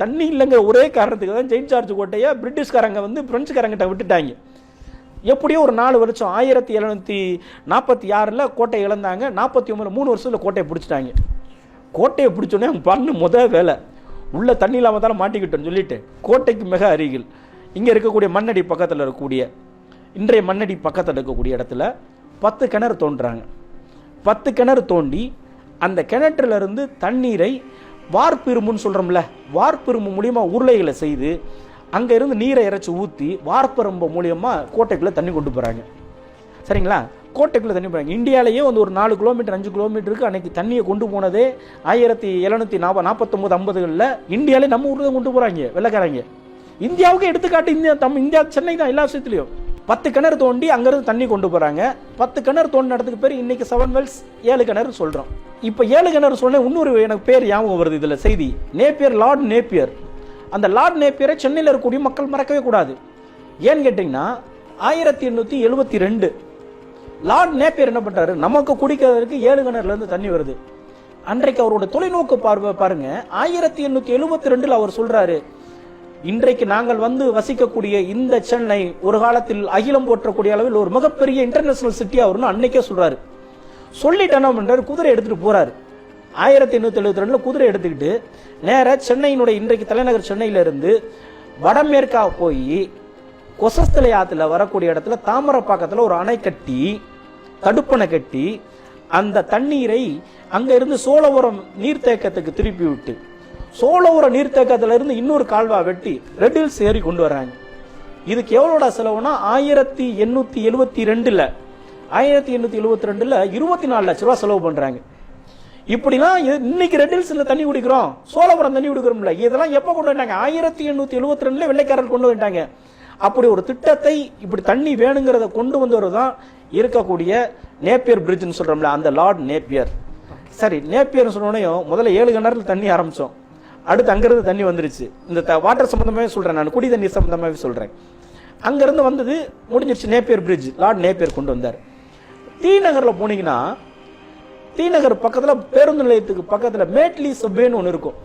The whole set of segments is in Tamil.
தண்ணி இல்லைங்கிற ஒரே காரணத்துக்கு தான் ஜெயின் சார்ஜ் கோட்டையை பிரிட்டிஷ்காரங்க வந்து பிரெஞ்சுக்காரங்கிட்ட விட்டுட்டாங்க. எப்படியோ ஒரு நாலு வருஷம் ஆயிரத்தி எழுநூற்றி நாற்பத்தி ஆறில் கோட்டை இழந்தாங்க. நாற்பத்தி ஒம்பது மூணு வருஷத்தில் கோட்டையை பிடிச்சிட்டாங்க. கோட்டையை பிடிச்சோன்னே அவங்க பண்ண முத வேலை உள்ளே தண்ணி இல்லாமல் தானே மாட்டிக்கிட்டோன்னு சொல்லிட்டு கோட்டைக்கு மிக அருகில் இங்கே இருக்கக்கூடிய மண்ணடி பக்கத்தில் இருக்கக்கூடிய இன்றைய மண்ணடி பக்கத்தில் இருக்கக்கூடிய இடத்துல பத்து கிணறு தோண்டுறாங்க. பத்து கிணறு தோண்டி அந்த கிணற்றுல இருந்து தண்ணீரை வார்ப்பிரும்புன்னு சொல்கிறோம்ல வார்ப்பிரும்பு மூலியமாக உருளைகளை செய்து அங்கே இருந்து நீரை இறைச்சி ஊற்றி வார்ப்பரும்பு மூலியமாக கோட்டைக்குள்ளே தண்ணி கொண்டு போகிறாங்க சரிங்களா? கோட்டைக்குள்ளே தண்ணி போகிறாங்க இந்தியாவிலேயே வந்து ஒரு நாலு கிலோமீட்டர் அஞ்சு கிலோமீட்டருக்கு அன்னைக்கு தண்ணியை கொண்டு போனதே ஆயிரத்தி எழுநூற்றி நாற்பது நாற்பத்தொம்பது ஐம்பதுகளில் இந்தியாவிலே நம்ம ஊரில் கொண்டு போகிறாங்க வெள்ளைக்காரங்க. இந்தியாவுக்கு எடுத்துக்காட்டு இந்தியா தம் இந்தியா சென்னை தான் எல்லா விஷயத்துலையும். பத்து கிணறு தோண்டி அங்கேருந்து தண்ணி கொண்டு போகிறாங்க பத்து கிணறு தோண்டின இடத்துக்கு பேர் இன்னைக்கு செவன் வெல்ஸ் ஏழு கிணறு சொல்கிறோம் இப்போ ஏழு கிணறு சொன்ன இன்னொரு எனக்கு பேர் ஞாபகம் வருது இதில் செய்தி. Napier lord Napier. அந்த லார்ட் நேப்பியரை சென்னையில் இருக்கக்கூடிய மக்கள் மறக்கவே கூடாது. ஏன்னு கேட்டிங்கன்னா ஆயிரத்தி எண்ணூற்றி எழுபத்தி ரெண்டு லார்ட் நேப்பியர் என்ன பண்ணுறாரு நமக்கு குடிக்கிறதுக்கு ஏழு கிணறுலேருந்து தண்ணி வருது. அன்றைக்கு அவரோட தொலைநோக்கு பார்வை பாருங்க ஆயிரத்தி எண்ணூத்தி எழுபத்தி ரெண்டுல அவர் சொல்றாரு இன்றைக்கு நாங்கள் வந்து வசிக்கக்கூடிய இந்த சென்னை ஒரு காலத்தில் அகிலம் போற்றக்கூடிய அளவில் ஒரு மிகப்பெரிய இன்டர்நேஷனல் சிட்டியா வரும்னு அன்னைக்கே சொல்றாரு. சொல்லிட்டேனோம் என்றார் குதிரை எடுத்துட்டு போறாரு. ஆயிரத்தி எண்ணூத்தி எழுபத்தி ரெண்டுல குதிரை எடுத்துக்கிட்டு நேர சென்னையினுடைய இன்றைக்கு தலைநகர் சென்னையில இருந்து வடமேற்கா போய் கொசஸ்தலை ஆத்துல வரக்கூடிய இடத்துல தாமரப்பாக்கத்துல ஒரு அணை கட்டி தடுப்பணை கட்டி அந்த தண்ணீரை அங்க இருந்து சோழபுரம் நீர்த்தேக்கத்துக்கு திருப்பி விட்டு சோழபுரம் நீர்த்தேக்கத்திலிருந்து இன்னொரு கால்வா வெட்டி ரெட் ஹில்ஸ் ஏறி கொண்டு வர்றாங்க. இதுக்கு எவ்வளோட செலவுனா ஆயிரத்தி எண்ணூற்றி எழுபத்தி ரெண்டில் ஆயிரத்தி எண்ணூற்றி எழுபத்தி ரெண்டில் இருபத்தி நாலு லட்ச ரூபா செலவு பண்ணுறாங்க இப்படிலாம் இன்னைக்கு ரெட் ஹில்ஸில் தண்ணி குடிக்கிறோம் சோழபுரம் தண்ணி குடிக்கிறோம்ல இதெல்லாம் எப்போ கொண்டு வந்தாங்க? ஆயிரத்தி எண்ணூற்றி எழுபத்தி ரெண்டில் வெள்ளைக்காரர்கள் கொண்டு வந்துட்டாங்க. அப்படி ஒரு திட்டத்தை இப்படி தண்ணி வேணுங்கிறத கொண்டு வந்தவர் தான் இருக்கக்கூடிய நேப்பியர் பிரிட்ஜ்னு சொல்கிறோம்ல அந்த லார்ட் நேப்பியர். சரி நேப்பியர்னு சொன்னோடனையும் முதல்ல ஏழு கிணறுல தண்ணி ஆரம்பித்தோம் அடுத்து அங்கேருந்து தண்ணி வந்துருச்சு. இந்த த வாட்டர் சம்மந்தமாகவே சொல்கிறேன் நான். குடி தண்ணீர் சம்மந்தமாகவே சொல்கிறேன் அங்கேருந்து வந்தது முடிஞ்சிருச்சு நேப்பியர் பிரிட்ஜ் லார்ட் நேப்பியர் கொண்டு வந்தார். டி நகரில் போனீங்கன்னா டி நகர் பக்கத்தில் பேருந்து நிலையத்துக்கு பக்கத்தில் மேட்லி சப்வேன்னு ஒன்று இருக்கும்.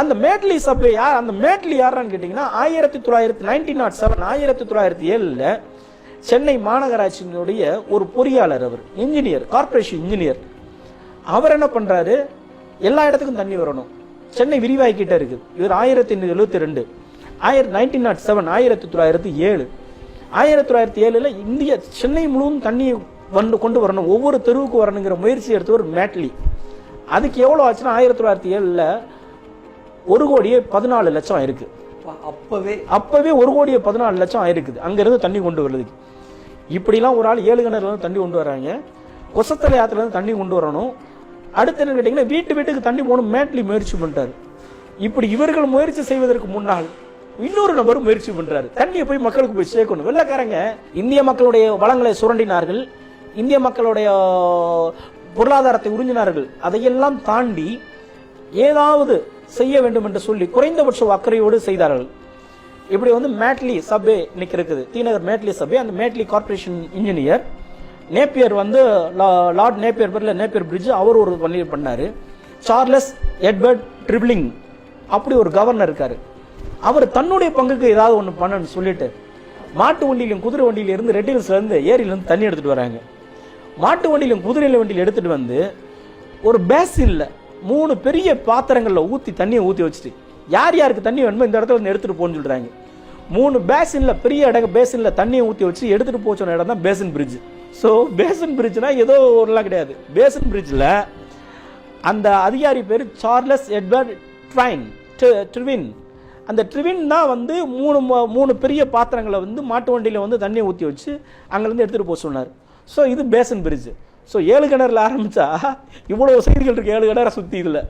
அந்த மேட்லி சப்வே யார் அந்த மேட்லி யாரான்னு கேட்டிங்கன்னா ஆயிரத்தி தொள்ளாயிரத்தி நைன்டீன் நாட் செவன் ஆயிரத்தி தொள்ளாயிரத்தி ஏழில் சென்னை மாநகராட்சியினுடைய ஒரு பொறியாளர் அவர் இன்ஜினியர் கார்ப்பரேஷன் இன்ஜினியர் அவர் என்ன பண்ணுறாரு எல்லா இடத்துக்கும் தண்ணி வரணும். சென்னை விரிவாக்கிட்டே இருக்கு. இவர் ஆயிரத்தி எழுபத்தி ரெண்டு ஆயிரத்தி நைன்டீன் நாட் செவன் ஆயிரத்தி தொள்ளாயிரத்தி ஏழு. ஆயிரத்தி தொள்ளாயிரத்தி ஏழுல இந்திய சென்னை முழுவதும் தண்ணியை வந்து கொண்டு வரணும் ஒவ்வொரு தெருவுக்கு வரணுங்கிற முயற்சி எடுத்தவர் மேட்லி அதுக்கு எவ்வளோ ஆச்சுன்னா ஆயிரத்தி தொள்ளாயிரத்தி ஏழுல ஒரு கோடியே பதினாலு லட்சம் ஆயிருக்கு. அப்பா, அப்பவே. அப்பவே ஒரு கோடியே பதினாலு லட்சம் ஆயிருக்குது. அங்கிருந்து தண்ணி கொண்டு வருதுக்கு இப்படிலாம் ஒரு ஆள் ஏழு கிணறுல இருந்து தண்ணி கொண்டு வராங்க கொசத்தலை ஆத்துல இருந்து தண்ணி கொண்டு வரணும். அடுத்து என்ன கேட்டீங்கன்னா வீட்டு வீட்டுக்கு தண்ணி போகணும் மேட்லி முயற்சி பண்ணுறாரு இப்படி இவர்கள் முயற்சி செய்வதற்கு முன்னால் இன்னொரு நபர் முயற்சி பண்றாரு. தண்ணியை போய் மக்களுக்கு போய் சேர்க்கணும். வெள்ளக்காரங்க இந்திய மக்களுடைய வளங்களை சுரண்டினார்கள். இந்திய மக்களுடைய பொருளாதாரத்தை உறிஞ்சினார்கள். அதையெல்லாம் தாண்டி ஏதாவது செய்ய வேண்டும் என்று சொல்லி குறைந்தபட்ச அக்கறையோடு செய்தார்கள். இப்படி வந்து மேட்லி சபே இன்னைக்கு இருக்குது தீநகர் மேட்லி சபே அந்த மேட்லி கார்ப்பரேஷன் இன்ஜினியர் நேப்பியர் வந்து லா- லார்ட் நேப்பியர் பேரில் நேப்பியர் பிரிட்ஜ் அவர் ஒரு பண்ணி பண்ணார். சார்லஸ் எட்வர்ட் ட்ரிப்ளிங் அப்படி ஒரு கவர்னர் இருக்கார். அவர் தன்னுடைய பங்குக்கு ஏதாவது ஒன்று பண்ணணும்னு சொல்லிட்டு மாட்டு வண்டியிலும் குதிரை வண்டியில இருந்து ரெட் ஹில்ஸ்ல இருந்து ஏரியில இருந்து தண்ணி எடுத்துட்டு வராங்க. மாட்டு வண்டியிலும் குதிரை வண்டியில் எடுத்துட்டு வந்து ஒரு பேசின்ல மூணு பெரிய பாத்திரங்களில் ஊற்றி தண்ணியை ஊற்றி வச்சுட்டு யார் யாருக்கு தண்ணி வேணுமோ இந்த இடத்துல வந்து எடுத்துட்டு போகணும்னு சொல்றாங்க. மூணு பேசின்ல பெரிய இடம் பேசின்ல தண்ணியை ஊற்றி வச்சு எடுத்துட்டு போச்ச இடம் தான் பேசின் பிரிட்ஜ் ஸோ பேசன் பிரிட்ஜ்னா ஏதோ ஒருலாம் கிடையாது. பேசன் பிரிட்ஜில் அந்த அதிகாரி பேர் சார்லஸ் எட்வர்ட் ட்வைன் ட்ரிவின் அந்த ட்ரிவின் தான் வந்து மூணு மூணு பெரிய பாத்திரங்களை வந்து மாட்டு வண்டியில் வந்து தண்ணியை ஊற்றி வச்சு அங்கேருந்து எடுத்துகிட்டு போக சொன்னார். ஸோ இது பேசன் பிரிட்ஜ் ஸோ ஏழு கிணறுல ஆரம்பித்தா இவ்வளோ செய்திகள் இருக்குது ஏழு கிணறை சுற்றி இதில்.